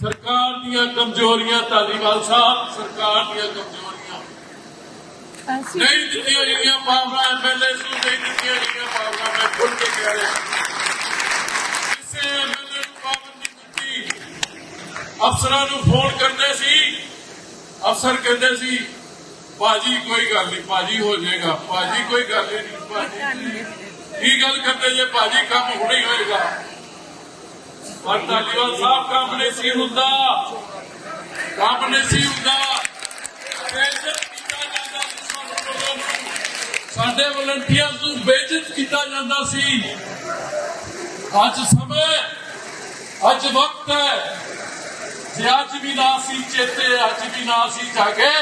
ਸਰਕਾਰ ਦੀਆਂ ਕਮਜ਼ੋਰੀਆਂ ਧਾਲੀਵਾਲ ਸਾਹਿਬ ਸਰਕਾਰ ਦੀਆਂ ਕਮਜ਼ੋਰੀਆਂ। ਨਹੀਂ ਦਿੱਤੀਆਂ ਗਈਆਂ ਪਾਵਰਾਂ ਐਮਐਲਏ ਨੂੰ ਨਹੀਂ ਦਿੱਤੀਆਂ ਗਈਆਂ ਪਾਵਰਾਂ ਮੈਂ ਖੁੱਲ ਕੇ ਕਹਿ ਰਿਹਾ। ਕਿਸੇ ਐਮਐਲਏ ਨੂੰ ਪਾਵਰ ਨਹੀਂ ਦਿੱਤੀ। ਅਫਸਰਾਂ ਨੂੰ ਫੋਨ ਕਰਦੇ ਸੀ। ਅਫਸਰ ਕਹਿੰਦੇ ਸੀ ਬਾਜੀ ਕੋਈ ਗੱਲ ਨਹੀਂ ਬਾਜੀ ਹੋ ਜਾਏਗਾ। ਬਾਜੀ ਕੋਈ ਗੱਲ ਨਹੀਂ ਬਾਜੀ ਕੀ ਗੱਲ ਕਰਦੇ ਜੇ ਬਾਜੀ ਕੰਮ ਹੁਣੇ ਹੀ ਹੋਏਗਾ ਪਰ ਧਾਲੀਵਾਲ ਸਾਹਿਬ ਕੰਮ ਨਹੀਂ ਸੀ ਹੁੰਦਾ। ਕੰਮ ਨਹੀਂ ਸੀ ਹੁੰਦਾ। ਬੇਇੱਜ਼ਤ ਕੀਤਾ ਜਾਂਦਾ ਸੀ ਸਾਨੂੰ ਲੋਕਾਂ ਸਾਡੇ ਵਲੰਟੀਅਰਸ ਨੂੰ ਬੇਇੱਜ਼ਤ ਕੀਤਾ ਜਾਂਦਾ ਸੀ। ਅੱਜ ਸਮੇਂ ਅੱਜ ਵਕਤ ਹੈ। ਜੇ ਅੱਜ ਵੀ ਨਾ ਸੀ ਚੇਤੇ, ਅੱਜ ਵੀ ਨਾ ਸੀ ਜਾਗੇ,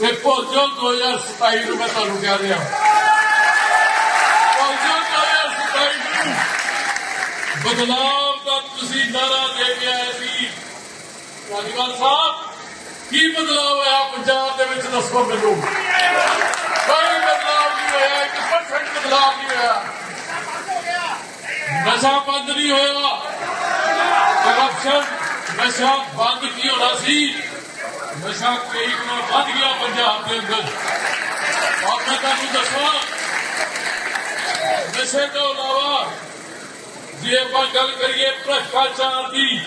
ਤੇ ਭੁੱਲ ਜਾਓ 2027 ਨੂੰ ਮੈਂ ਤੁਹਾਨੂੰ ਕਹਿ ਰਿਹਾ ਭੁੱਲ ਜਾਓ 2027 ਨੂੰ। ਬਦਲਾਵ ਤੁਸੀਂ ਨਾਰਾ ਦੇ ਕੇ ਆਏ ਸੀ। ਧੰਨਵਾਦ ਸਾਹਿਬ। ਕੀ ਬਦਲਾਵ ਹੋਇਆ ਪੰਜਾਬ ਦੇ ਵਿੱਚ, ਦੱਸੋ ਮੈਨੂੰ। ਕੋਈ ਬਦਲਾਵ ਨਹੀਂ ਹੋਇਆ, ਇੱਕ ਪਰਸੈਂਟ ਬਦਲਾਵ ਨਹੀਂ ਹੋਇਆ। ਨਸ਼ਾ ਬੰਦ ਨਹੀਂ ਹੋਇਆ। ਕਰਪਸ਼ਨ ਨਸ਼ਾ ਬੰਦ ਕੀ ਹੋਣਾ ਸੀ? ਨਸ਼ਾ ਕਈ ਗੁਣਾ ਵੱਧ ਗਿਆ ਪੰਜਾਬ ਦੇ ਅੰਦਰ। ਔਰ ਮੈਂ ਤੁਹਾਨੂੰ ਦੱਸਾਂ। ਨਸ਼ੇ ਤੋਂ ਇਲਾਵਾ ਜੇ ਆਪਾਂ ਗੱਲ ਕਰੀਏ ਭ੍ਰਸ਼ਟਾਚਾਰ ਦੀ,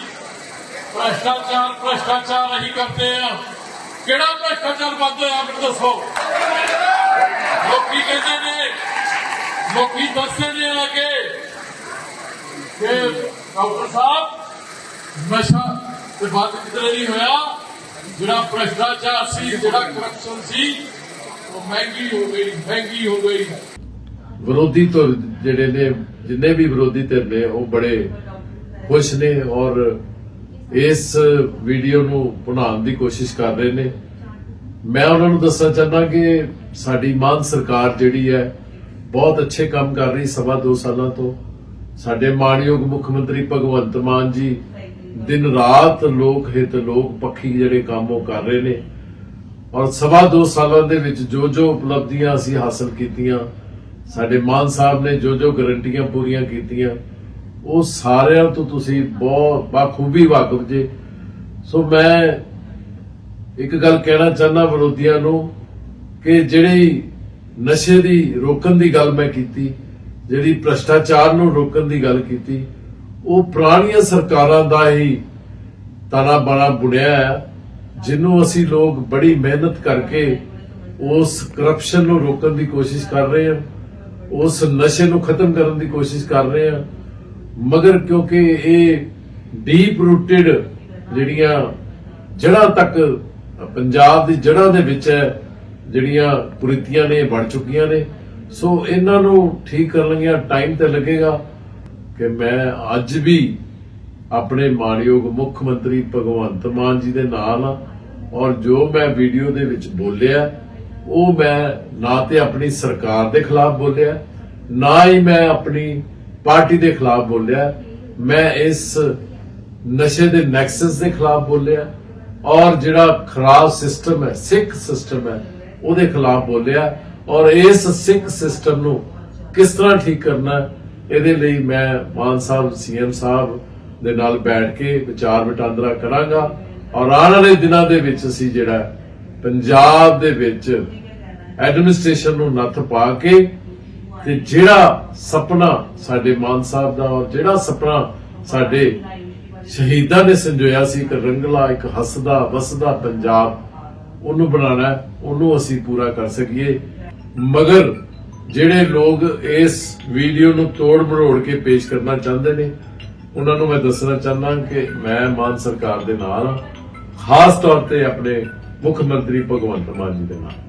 ਭ੍ਰਸ਼ਟਾਚਾਰ ਭ੍ਰਸ਼ਟਾਚਾਰ ਅਸੀਂ ਕਰਦੇ ਆ ਕਿਹੜਾ ਭ੍ਰਸ਼ਟਾਚਾਰ ਬੰਦ ਹੋਇਆ, ਮੈਨੂੰ ਦੱਸੋ? ਲੋਕੀ ਕਹਿੰਦੇ ਨੇ, ਲੋਕੀ ਦੱਸਦੇ ਨੇ ਆ ਕੇ ਕਿ ਡਾਕਟਰ ਸਾਹਿਬ, ਨਸ਼ਾ ਤੇ ਬੰਦ ਕਿਧਰੇ ਨਹੀਂ ਹੋਇਆ? ਜਿਹੜਾ ਭ੍ਰਸ਼ਟਾਚਾਰ ਸੀ, ਜਿਹੜਾ ਕਰਪਸ਼ਨ ਸੀ, ਉਹ ਮਹਿੰਗੀ ਹੋ ਗਈ, ਮਹਿੰਗੀ ਹੋ ਗਈ। ਵਿਰੋਧੀ ਧਿਰ ਜਿਹੜੇ ਨੇ ਜਿੰਨੇ ਵੀ ਵਿਰੋਧੀ ਧਿਰ ਨੇ, ਉਹ ਬੜੇ ਖੁਸ਼ ਨੇ ਔਰ ਇਸ ਵੀਡੀਓ ਨੂੰ ਬਣਾਉਣ ਦੀ ਕੋਸ਼ਿਸ਼ ਕਰ ਰਹੇ ਨੇ। ਮੈਂ ਉਹਨਾਂ ਨੂੰ ਦੱਸਣਾ ਚਾਹੁੰਦਾ ਕਿ ਸਾਡੀ ਮਾਨ ਸਰਕਾਰ ਜਿਹੜੀ ਹੈ, ਬਹੁਤ ਅੱਛੇ ਕੰਮ ਕਰ ਰਹੀ ਸਵਾ ਦੋ ਸਾਲਾਂ ਤੋਂ। ਸਾਡੇ ਮਾਨਯੋਗ ਮੁੱਖ ਮੰਤਰੀ ਭਗਵੰਤ ਮਾਨ ਜੀ ਦਿਨ ਰਾਤ ਲੋਕ ਹਿੱਤ, ਲੋਕ ਪੱਖੀ ਜਿਹੜੇ ਕੰਮ ਉਹ ਕਰ ਰਹੇ ਨੇ। ਔਰ ਸਵਾ ਦੋ ਸਾਲਾਂ ਦੇ ਵਿੱਚ ਜੋ ਜੋ ਉਪਲਬਧੀਆਂ ਅਸੀਂ ਹਾਸਲ ਕੀਤੀਆਂ ਸਾਡੇ ਮਾਨ ਸਾਹਿਬ ਨੇ ਜੋ ਜੋ ਗਰੰਟੀਆਂ ਪੂਰੀਆਂ ਕੀਤੀਆਂ, ਉਹ ਸਾਰਿਆਂ ਤੋਂ ਤੁਸੀਂ ਬਹੁਤ ਬਾਖੂਬੀ ਵਾਕਫ ਜੇ। ਸੋ ਮੈਂ ਇੱਕ ਗੱਲ ਕਹਿਣਾ ਚਾਹੁੰਦਾ ਵਿਰੋਧੀਆਂ ਨੂੰ ਕਿ ਜਿਹੜੀ ਨਸ਼ੇ ਦੀ ਰੋਕਣ ਦੀ ਗੱਲ ਮੈਂ ਕੀਤੀ, ਜਿਹੜੀ ਭ੍ਰਸ਼ਟਾਚਾਰ ਨੂੰ ਰੋਕਣ ਦੀ ਗੱਲ ਕੀਤੀ, ਉਹ ਪੁਰਾਣੀਆਂ ਸਰਕਾਰਾਂ ਦਾ ਹੀ ਤਾਣਾ ਬਾਣਾ ਬੁਣਿਆ ਹੈ, ਜਿਹਨੂੰ ਅਸੀਂ ਲੋਕ ਬੜੀ ਮਿਹਨਤ ਕਰਕੇ ਉਸ ਕਰਪਸ਼ਨ ਨੂੰ ਰੋਕਣ ਦੀ ਕੋਸ਼ਿਸ਼ ਕਰ ਰਹੇ ਹਾਂ। ਉਸ ਨਸ਼ੇ ਨੂੰ ਖਤਮ ਕਰਨ ਦੀ ਕੋਸ਼ਿਸ਼ ਕਰ ਰਹੇ ਆ ਮਗਰ ਕਿਉਂਕਿ ਇਹ ਡੀਪ ਰੂਟਡ ਜਿਹੜੀਆਂ ਜੜਾਂ ਤੱਕ, ਪੰਜਾਬ ਦੀ ਜੜ੍ਹਾਂ ਦੇ ਵਿੱਚ ਹੈ, ਜਿਹੜੀਆਂ ਕੁਰੀਤੀਆਂ ਨੇ ਬਣ ਚੁੱਕੀਆਂ ਨੇ। ਸੋ ਇਹਨਾਂ ਨੂੰ ਠੀਕ ਕਰਨ ਲੱਗਿਆ ਟਾਈਮ ਤੇ ਲੱਗੇਗਾ ਕਿ ਮੈਂ ਅੱਜ ਵੀ ਆਪਣੇ ਮਾਨਯੋਗ ਮੁੱਖ ਮੰਤਰੀ ਭਗਵੰਤ ਮਾਨ ਜੀ ਦੇ ਨਾਲ ਔਰ ਜੋ ਮੈਂ ਵੀਡੀਓ ਦੇ ਵਿੱਚ ਬੋਲਿਆ ਉਹ ਮੈਂ ਨਾ ਤੇ ਆਪਣੀ ਸਰਕਾਰ ਦੇ ਖਿਲਾਫ ਬੋਲਿਆ ਨਾ ਹੀ ਮੈਂ ਆਪਣੀ ਪਾਰਟੀ ਦੇ ਖਿਲਾਫ ਬੋਲਿਆ। ਮੈਂ ਇਸ ਨਸ਼ੇ ਦੇ ਨੈਕਸਸ ਦੇ ਖਿਲਾਫ ਬੋਲਿਆ ਔਰ ਜਿਹੜਾ ਖਰਾਬ ਸਿਸਟਮ ਹੈ ਸਿੱਖ ਸਿਸਟਮ ਹੈ ਉਹਦੇ ਖਿਲਾਫ ਬੋਲਿਆ। ਔਰ ਇਸ ਸਿੱਖ ਸਿਸਟਮ ਨੂੰ ਕਿਸ ਤਰ੍ਹਾਂ ਠੀਕ ਕਰਨਾ ਹੈ, ਇਹਦੇ ਲਈ ਮੈਂ ਮਾਨ ਸਾਹਿਬ ਸੀਐਮ ਸਾਹਿਬ ਦੇ ਨਾਲ ਬੈਠ ਕੇ ਵਿਚਾਰ ਵਟਾਂਦਰਾ ਕਰਾਂਗਾ। ਔਰ ਆਉਣ ਵਾਲੇ ਦਿਨਾਂ ਦੇ ਵਿੱਚ ਅਸੀਂ ਜਿਹੜਾ ਪੰਜਾਬ ਦੇ ਵਿੱਚ ਐਡਮਿਨਿਸਟ੍ਰੇਸ਼ਨ ਨੂੰ ਨੱਥ ਪਾ ਕੇ ਤੇ ਜਿਹੜਾ ਸੁਪਨਾ ਸਾਡੇ ਮਾਨ ਸਾਹਿਬ ਦਾ ਔਰ ਜਿਹੜਾ ਸੁਪਨਾ ਸਾਡੇ ਸ਼ਹੀਦਾਂ ਨੇ ਸੰਜੋਇਆ ਸੀ ਇੱਕ ਰੰਗਲਾ, ਇੱਕ ਹੱਸਦਾ, ਵਸਦਾ ਪੰਜਾਬ, ਉਹਨੂੰ ਬਣਾਉਣਾ, ਉਹਨੂੰ ਅਸੀਂ ਪੂਰਾ ਕਰ ਸਕੀਏ। ਮਗਰ ਜਿਹੜੇ ਲੋਕ ਇਸ ਵੀਡੀਓ ਨੂੰ ਤੋੜ ਮਰੋੜ ਕੇ ਪੇਸ਼ ਕਰਨਾ ਚਾਹੁੰਦੇ ਨੇ, ਉਹਨਾਂ ਨੂੰ ਮੈਂ ਦੱਸਣਾ ਚਾਹੁੰਦਾ ਕਿ ਮੈਂ ਮਾਨ ਸਰਕਾਰ ਦੇ ਨਾਲ ਖਾਸ ਤੌਰ ਤੇ ਆਪਣੇ ਮੁੱਖ ਮੰਤਰੀ ਭਗਵੰਤ ਮਾਨ ਜੀ ਦੇ ਨਾਲ।